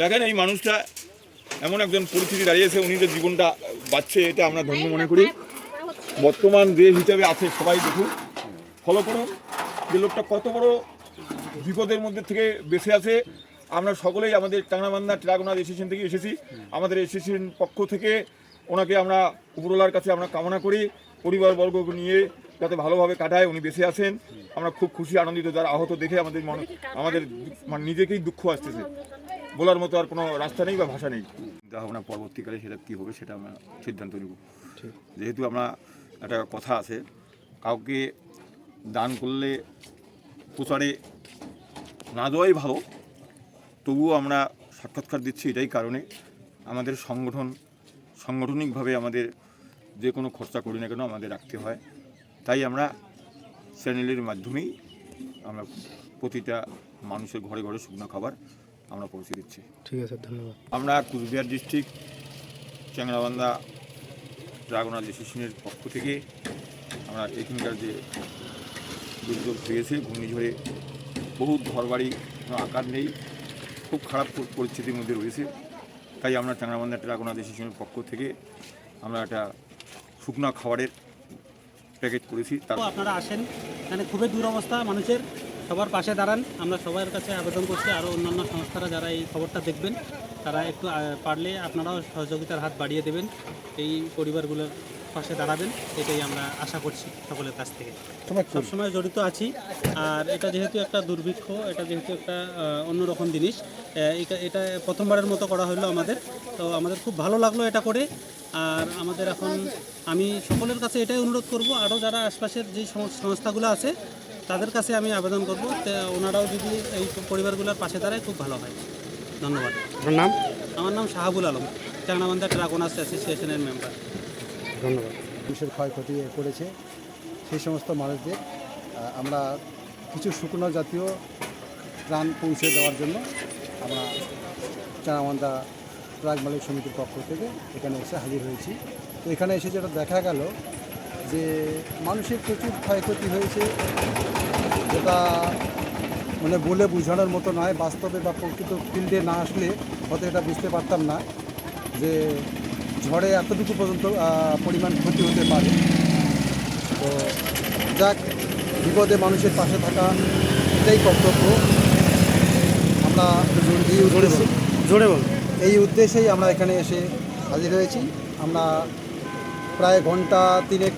দেখেন এই মানুষটা এমন একজন পরিস্থিতি দাঁড়িয়েছে, উনি যে জীবনটা বাঁচছে, এটা আমরা ধন্য মনে করি। বর্তমান দেশ হিসাবে আছে, সবাই দেখুন। ফলো করুন। যে লোকটা কত বড় বিপদের মধ্যে থেকে বেঁচে আছে, আমরা সকলেই আমাদের টাংনামান্না ট্রাগোনার এসোসিয়েশন থেকে এসেছি। আমাদের এসোসিয়েশন পক্ষ থেকে ওনাকে আমরা উপরওয়ালার কাছে আমরা কামনা করি। পরিবারবর্গ নিয়ে যাতে ভালোভাবে কাটায়, উনি বেঁচে আছেন। আমরা খুব খুশি, আনন্দিত, যারা আহত দেখে আমাদের মনে আমাদের মানে নিজেকেই দুঃখ আসতেছে। বলার মতো আর কোনো রাস্তা নেই বা ভাষা নেই। চিন্তা ভাবনা পরবর্তীকালে সেটা কী হবে সেটা আমরা সিদ্ধান্ত নেব। যেহেতু আমরা একটা কথা আছে কাউকে দান করলে প্রচারে না দেওয়াই ভালো তবুও আমরা সাক্ষাৎকার দিচ্ছি এটাই কারণে আমাদের সংগঠন সাংগঠনিকভাবে আমাদের যে কোনো খরচা করি না কেন আমাদের রাখতে হয়। তাই আমরা চ্যানেলের মাধ্যমেই আমরা প্রতিটা মানুষের ঘরে ঘরে শুকনো খাবার আমরা পৌঁছে দিচ্ছি। ঠিক আছে ধন্যবাদ। আমরা কুচবিহার ডিস্ট্রিক্ট চ্যাংরাবান্ধা ড্রাগন অ্যাসোসিয়েশনের পক্ষ থেকে আমরা এখানকার যে দুর্যোগ হয়েছে ঘূর্ণিঝড়ে বহু ঘরবাড়ি কোনো আকার নেই খুব খারাপ পরিস্থিতির মধ্যে রয়েছে। তাই আমরা চ্যাংরাবান্ধা ড্রাগন অ্যাসোসিয়েশনের পক্ষ থেকে আমরা একটা শুকনো খাবারের প্যাকেট করেছি। তার তো আপনারা আসেন এখানে খুবই দুরবস্থা মানুষের। সবার পাশে দাঁড়ান। আমরা সবার কাছে আবেদন করছি। আরও অন্যান্য সংস্থারা যারা এই খবরটা দেখবেন তারা একটু পারলে আপনারাও সহযোগিতার হাত বাড়িয়ে দেবেন। এই পরিবারগুলোর পাশে দাঁড়াবেন এটাই আমরা আশা করছি সকলের কাছ থেকে। সবসময় জড়িত আছি। আর এটা যেহেতু একটা দুর্ভিক্ষ এটা যেহেতু একটা অন্যরকম জিনিস এটা- এটা প্রথমবারের মতো করা হলো আমাদের। তো আমাদের খুব ভালো লাগল এটা করে। আর আমাদের এখন আমি সকলের কাছে এটাই অনুরোধ করব আরও যারা আশপাশের যে সংস্থাগুলো আছে তাদের কাছে আমি আবেদন করব। তে ওনারাও যদি এই পরিবারগুলোর পাশে দাঁড়ায় খুব ভালো হয়। ধন্যবাদ। আপনার নাম? আমার নাম শাহাবুল আলম। চাংনাবান্ধা ড্রাগনার্স অ্যাসোসিয়েশনের মেম্বার। ধন্যবাদ। মানুষের ক্ষয়ক্ষতি করেছে সেই সমস্ত মানুষদের। আমরা কিছু শুকনো জাতীয় ত্রাণ পৌঁছে দেওয়ার জন্য আমরা চারামান্দা ট্রাক মালিক সমিতির পক্ষ থেকে এখানে এসে হাজির হয়েছি। তো এখানে এসে যেটা দেখা গেল যে মানুষের প্রচুর ক্ষয়ক্ষতি হয়েছে যেটা মানে বলে বোঝানোর মতো নয় বাস্তবে বা প্রকৃত ফিল্ডে না আসলে হয়তো এটা বুঝতে পারতাম না যে ঝড়ে এতটুকু পর্যন্ত পরিমাণ ক্ষতি হতে পারে। তো যাক বিপদে মানুষের পাশে থাকা এটাই কর্তব্য। আমরা এই উদ্দেশ্যে জোরে বল। এই উদ্দেশ্যেই আমরা এখানে এসে হাজির হয়েছি। আমরা প্রায় ঘণ্টা তিনেক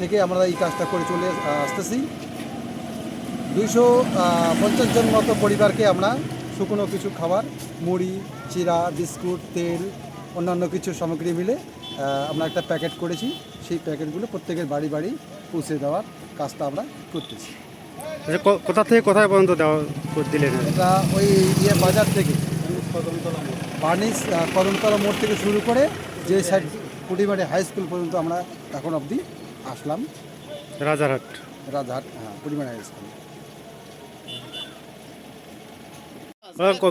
থেকে আমরা এই কাজটা করে চলে আসতেছি। দুইশো পঞ্চাশ জন মতো পরিবারকে আমরা শুকনো কিছু খাবার মুড়ি চিরা বিস্কুট তেল অন্যান্য কিছু সামগ্রী মিলে আমরা একটা প্যাকেট করেছি। সেই প্যাকেটগুলো প্রত্যেকের বাড়ি বাড়ি পৌঁছে দেওয়ার কাজটা আমরা করতেছি। আচ্ছা কোথা থেকে কোথায় পর্যন্ত দেওয়া দিলেন? এটা ওই ইয়ে বাজার থেকে বার্নিস আহ, কদমতলা মোড় থেকে শুরু করে যে সাইড কুটিবাড়ি হাই স্কুল পর্যন্ত আমরা এখন অবধি আসলাম। রাজারহাট। রাজহাট হ্যাঁ কুটিবাড়ি হাই স্কুল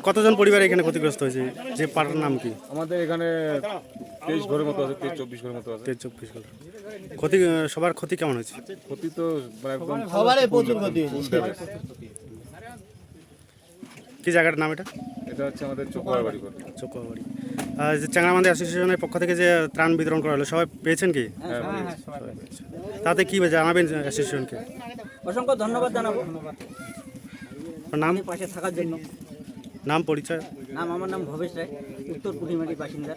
কতজন পরিবার এখানে ক্ষতিগ্রস্ত হয়েছে? যে পাড়ার নাম কি? আমাদের এখানে তেইশ ঘরের মতো আছে তেইশ চব্বিশ ঘরের মতো আছে। তেজ চব্বিশ ঘর। ক্ষতি সবার ক্ষতি কেমন হয়েছে? ক্ষতি তো মানে একদম প্রচুর ক্ষতি কি জায়গাটার নাম এটা? এটা হচ্ছে আমাদের চোখোয়ার বাড়ি। আর যে চ্যাংরামান্দি অ্যাসোসিয়েশনের পক্ষ থেকে যে ত্রাণ বিতরণ করা হলো সবাই পেয়েছেন কি? হ্যাঁ পেয়েছে। তাতে কি জানাবেন অ্যাসোসিয়েশনকে? অসংখ্য ধন্যবাদ জানাব। নাম? পাশে থাকার জন্য। নাম পরিচয়? নাম আমার নাম ভবেশ রায় উত্তর পুলিমাটির বাসিন্দা।